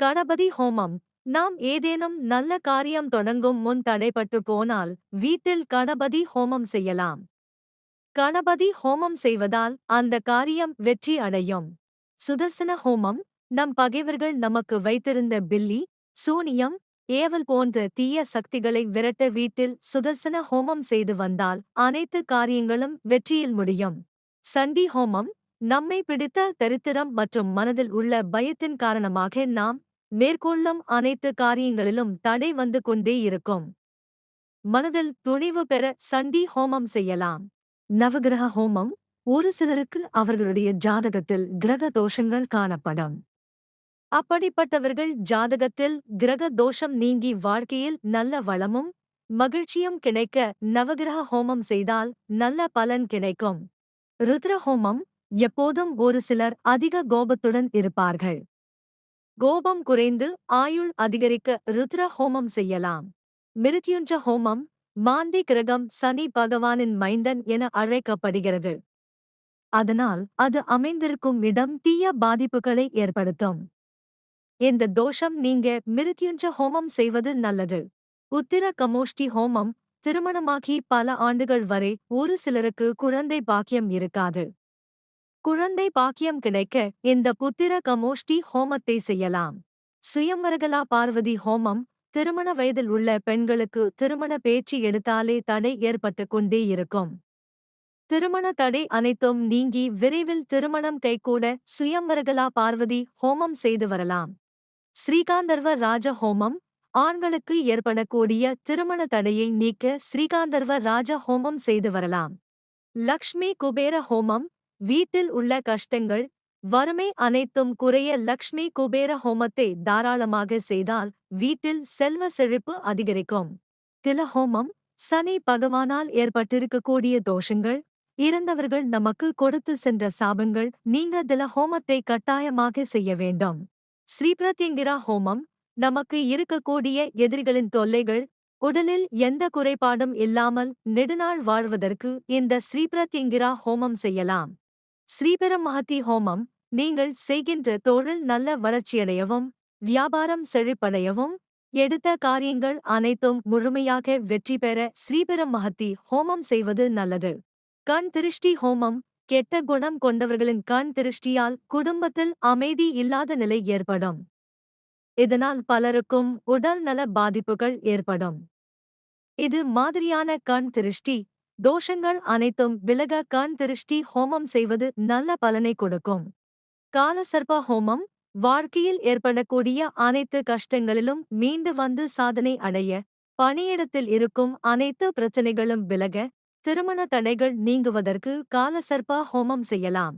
கணபதி ஹோமம். நாம் ஏதேனும் நல்ல காரியம் தொடங்கும் முன் தடைப்பட்டு போனால் வீட்டில் கணபதி ஹோமம் செய்யலாம். கணபதி ஹோமம் செய்வதால் அந்த காரியம் வெற்றி அடையும். சுதர்சன ஹோமம். நம் பகைவர்கள் நமக்கு வைத்திருந்த பில்லி சூனியம் ஏவல் போன்ற தீய சக்திகளை விரட்ட வீட்டில் சுதர்சன ஹோமம் செய்து வந்தால் அனைத்து காரியங்களும் வெற்றியில் முடியும். சண்டி ஹோமம். நம்மை பிடித்த தரித்திரம் மற்றும் மனதில் உள்ள பயத்தின் காரணமாக நாம் மேற்கொள்ளும் அனைத்து காரியங்களிலும் தடை வந்து கொண்டே இருக்கும். மனதில் துணிவு பெற சண்டி ஹோமம் செய்யலாம். நவகிரக ஹோமம் ஒரு சிலருக்கு அவர்களுடைய ஜாதகத்தில் கிரக தோஷங்கள் காணப்படும். அப்படிப்பட்டவர்கள் ஜாதகத்தில் கிரக தோஷம் நீங்கி வாழ்க்கையில் நல்ல வளமும் மகிழ்ச்சியும் கிடைக்க நவகிரக ஹோமம் செய்தால் நல்ல பலன் கிடைக்கும். ருத்ர ஹோமம் எப்போதும் ஒரு சிலர் அதிக கோபத்துடன் இருப்பார்கள். கோபம் குறைந்து ஆயுள் அதிகரிக்க ருத்ர ஹோமம் செய்யலாம். மிருத்யுஞ்ச ஹோமம் மாந்தி கிரகம் சனி பகவானின் மைந்தன் என அழைக்கப்படுகிறது. அதனால் அது அமைந்திருக்கும் இடம் தீய பாதிப்புகளை ஏற்படுத்தும். இந்த தோஷம் நீங்க மிருத்யுஞ்ச ஹோமம் செய்வது நல்லது. உத்திர கமோஷ்டி ஹோமம் திருமணமாகி பல ஆண்டுகள் வரை ஒரு சிலருக்கு குழந்தை பாக்கியம் இருக்காது. குழந்தை பாக்கியம் கிடைக்க இந்த புத்திர கமோஷ்டி ஹோமத்தை செய்யலாம். சுயம்வரகலா பார்வதி ஹோமம் திருமண வயதில் உள்ள பெண்களுக்கு திருமண பேச்சு எடுத்தாலே தடை ஏற்பட்டு கொண்டே இருக்கும். திருமண தடை அனைத்தும் நீங்கி விரைவில் திருமணம் கைகூட சுயம்வரகலா பார்வதி ஹோமம் செய்து வரலாம். ஸ்ரீகாந்தர்வ ராஜ ஹோமம் ஆண்களுக்கு ஏற்படக்கூடிய திருமண தடையை நீக்க ஸ்ரீகாந்தர்வ ராஜ ஹோமம் செய்து வரலாம். லக்ஷ்மி குபேர ஹோமம் வீட்டில் உள்ள கஷ்டங்கள் வறுமை அனைத்தும் குறைய லக்ஷ்மி குபேர ஹோமத்தை தாராளமாக செய்தால் வீட்டில் செல்வ செழிப்பு அதிகரிக்கும். தில ஹோமம் சனி பகவானால் ஏற்பட்டிருக்கக்கூடிய தோஷங்கள் இறந்தவர்கள் நமக்கு கொடுத்து சென்ற சாபங்கள் நீங்க தில ஹோமத்தை கட்டாயமாக செய்ய வேண்டும். ஸ்ரீபிரத்யங்கிரா ஹோமம் நமக்கு இருக்கக்கூடிய எதிரிகளின் தொல்லைகள் உடலில் எந்த குறைபாடும் இல்லாமல் நெடுநாள் வாழ்வதற்கு இந்த ஸ்ரீபிரத்யங்கிரா ஹோமம் செய்யலாம். ஸ்ரீபெருமஹத்தி ஹோமம் நீங்கள் செய்கின்ற தொழில் நல்ல வளர்ச்சியடையவும் வியாபாரம் செழிப்படையவும் எடுத்த காரியங்கள் அனைத்தும் முழுமையாக வெற்றி பெற ஸ்ரீபெருமஹத்தி ஹோமம் செய்வது நல்லது. கண் திருஷ்டி ஹோமம் கெட்ட குணம் கொண்டவர்களின் கண் திருஷ்டியால் குடும்பத்தில் அமைதி இல்லாத நிலை ஏற்படும். இதனால் பலருக்கும் உடல் நல பாதிப்புகள் ஏற்படும். இது மாதிரியான கண் திருஷ்டி தோஷங்கள் அனைத்தும் விலக கண் திருஷ்டி ஹோமம் செய்வது நல்ல பலனை கொடுக்கும். காலசர்ப ஹோமம் வாழ்க்கையில் ஏற்படக்கூடிய அனைத்து கஷ்டங்களிலும் மீண்டு வந்து சாதனை அடைய பணியிடத்தில் இருக்கும் அனைத்து பிரச்சனைகளும் விலக திருமண தடைகள் நீங்குவதற்கு காலசர்ப ஹோமம் செய்யலாம்.